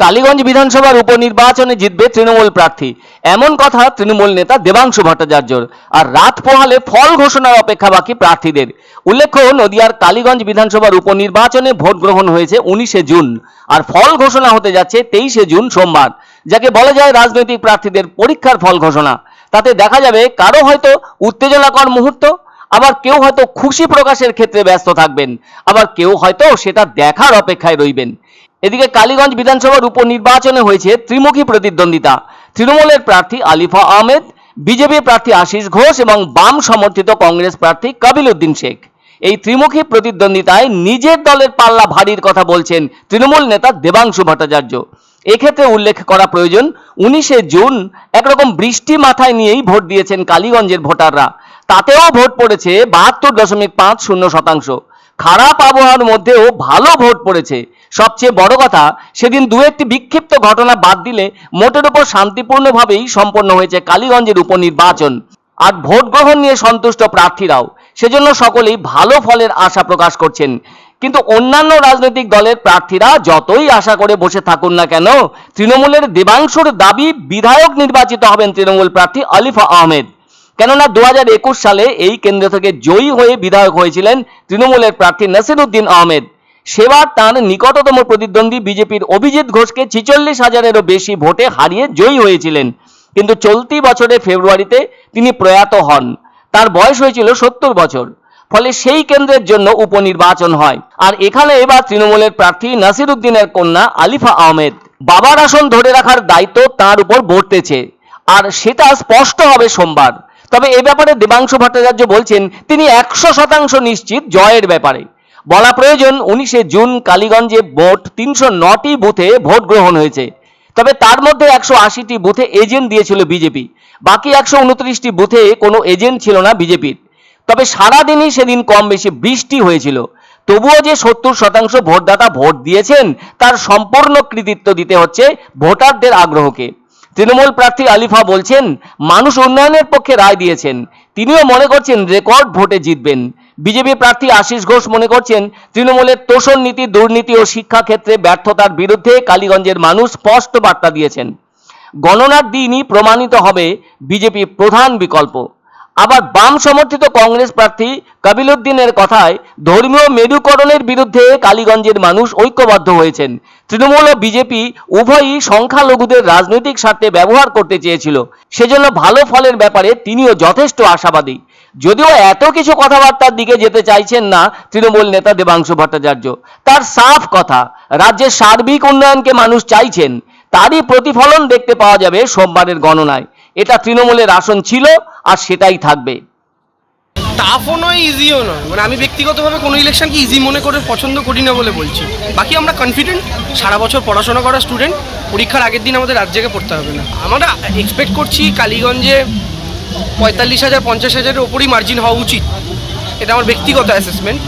টালিগঞ্জ বিধানসভার উপনির্বাচনে জিতবে তৃণমূল প্রার্থী। এমন কথা তৃণমূল নেতা দেবাংশু ভট্টাচার্যর। আর রাত পোহালে ফল ঘোষণার অপেক্ষা বাকি প্রার্থীদের। উল্লেখ্য, নদিয়ার কালীগঞ্জ বিধানসভার উপনির্বাচনে ভোট গ্রহণ হয়েছে উনিশে জুন। আর ফল ঘোষণা হতে যাচ্ছে তেইশে জুন সোমবার, যাকে বলা যায় রাজনৈতিক প্রার্থীদের পরীক্ষার ফল ঘোষণা। তাতে দেখা যাবে কারও হয়তো উত্তেজনাকর মুহূর্ত আবার কেউ হয়তো খুশি প্রকাশের ক্ষেত্রে ব্যস্ত থাকবেন, আবার কেউ হয়তো সেটা দেখার অপেক্ষায় রইবেন। এদিকে কালীগঞ্জ বিধানসভার উপনির্বাচনে হয়েছে ত্রিমুখী প্রতিদ্বন্দ্বিতা। তৃণমূলের প্রার্থী আলিফা আহমেদ, বিজেপি প্রার্থী আশিস ঘোষ এবং বাম সমর্থিত কংগ্রেস প্রার্থী কাবিল উদ্দিন শেখ। এই ত্রিমুখী প্রতিদ্বন্দ্বিতায় নিজের দলের পাল্লা ভারীর কথা বলছেন তৃণমূল নেতা দেবাংশু ভট্টাচার্য। এক্ষেত্রে উল্লেখ করা প্রয়োজন, উনিশে জুন একরকম বৃষ্টি মাথায় নিয়েই ভোট দিয়েছেন কালীগঞ্জের ভোটাররা। তাতেও ভোট পড়েছে বাহাত্তর দশমিক পাঁচ শূন্য শতাংশ। খারাপ আবহাওয়ার মধ্যেও ভালো ভোট পড়েছে। সবচেয়ে বড় কথা, সেদিন দু একটি বিক্ষিপ্ত ঘটনা বাদ দিলে মোটের উপর শান্তিপূর্ণভাবেই সম্পন্ন হয়েছে কালীগঞ্জের উপনির্বাচন। আর ভোট গ্রহণ নিয়ে সন্তুষ্ট প্রার্থীরাও। সেজন্য সকলেই ভালো ফলের আশা প্রকাশ করছেন। কিন্তু অন্যান্য রাজনৈতিক দলের প্রার্থীরা যতই আশা করে বসে থাকুন না কেন, তৃণমূলের দেবাংশুর দাবি বিধায়ক নির্বাচিত হবেন তৃণমূল প্রার্থী আলিফা আহমেদ। কেননা দু হাজার একুশ সালে এই কেন্দ্র থেকে জয়ী হয়ে বিধায়ক হয়েছিলেন তৃণমূলের প্রার্থী নাসিরুদ্দিন আহমেদ। সেবার তার নিকটতম প্রতিদ্বন্দ্বী বিজেপির অভিজিৎ ঘোষকে ছিচল্লিশ হাজারেরও বেশি ভোটে হারিয়ে জয়ী হয়েছিলেন। কিন্তু চলতি বছরে ফেব্রুয়ারিতে তিনি প্রয়াত হন। তার বয়স হয়েছিল সত্তর বছর। ফলে সেই কেন্দ্রের জন্য উপনির্বাচন হয়। আর এখানে এবার তৃণমূলের প্রার্থী নাসির উদ্দিনের কন্যা আলিফা আহমেদ। বাবার আসন ধরে রাখার দায়িত্ব তার উপর বর্তেছে। আর সেটা স্পষ্ট হবে সোমবার। তবে এ ব্যাপারে দেবাংশু ভট্টাচার্য বলছেন, তিনি একশো শতাংশ নিশ্চিত জয়ের ব্যাপারে। বলা প্রয়োজন, উনিশে জুন কালীগঞ্জে ভোট তিনশো নটি বুথে ভোট গ্রহণ হয়েছে। তবে তার মধ্যে একশো আশিটি বুথে এজেন্ট দিয়েছিল বিজেপি। বাকি একশো উনত্রিশটি বুথে কোনো এজেন্ট ছিল না বিজেপির। তবে সারাদিনই সেদিন কম বেশি বৃষ্টি হয়েছিল। তবুও যে সত্তর শতাংশ ভোটদাতা ভোট দিয়েছেন, তার সম্পূর্ণ কৃতিত্ব দিতে হচ্ছে ভোটারদের আগ্রহকে। তৃণমূল প্রার্থী আলিফা বলছেন, মানুষ উন্নয়নের পক্ষে রায় দিয়েছেন। তিনিও মনে করছেন রেকর্ড ভোটে জিতবেন। বিজেপি প্রার্থী আশিস ঘোষ মনে করছেন, তৃণমূলের তোষণ নীতি, দুর্নীতি ও শিক্ষা ক্ষেত্রে ব্যর্থতার বিরুদ্ধে কালীগঞ্জের মানুষ স্পষ্ট বার্তা দিয়েছেন। গণনার দিনই প্রমাণিত হবে বিজেপি প্রধান বিকল্প। আবার বাম সমর্থিত কংগ্রেস প্রার্থী কাবিলুদ্দিনের কথায় ধর্মীয় মেরুকরণের বিরুদ্ধে কালীগঞ্জের মানুষ ঐক্যবদ্ধ হয়েছেন। তৃণমূল ও বিজেপি উভয়ই সংখ্যালঘুদের রাজনৈতিক স্বার্থে ব্যবহার করতে চেয়েছিল। সেজন্য ভালো ফলের ব্যাপারে তিনিও যথেষ্ট আশাবাদী। যদিও এত কিছু কথাবার্তার দিকে যেতে চাইছেন না তৃণমূল নেতা দেবাংশু ভট্টাচার্য। তার সাফ কথা, রাজ্যের সার্বিক উন্নয়নকে মানুষ চাইছেন, তারই প্রতিফলন দেখতে পাওয়া যাবে সোমবারের গণনায়। এটা তৃণমূলের আসন ছিল আর সেটাই থাকবে। টাফও নয় ইজিও নয়। মানে আমি ব্যক্তিগতভাবে কোনো ইলেকশনকে ইজি মনে করে পছন্দ করি না বলে বলছি। বাকি আমরা কনফিডেন্ট সারা বছর পড়াশোনা করা স্টুডেন্ট পরীক্ষার আগের দিন আমাদের রাজ্যকে পড়তে হবে না। আমরা এক্সপেক্ট করছি কালীগঞ্জে পঁয়তাল্লিশ হাজার, পঞ্চাশ হাজারের ওপরই মার্জিন হওয়া উচিত। এটা আমার ব্যক্তিগত অ্যাসেসমেন্ট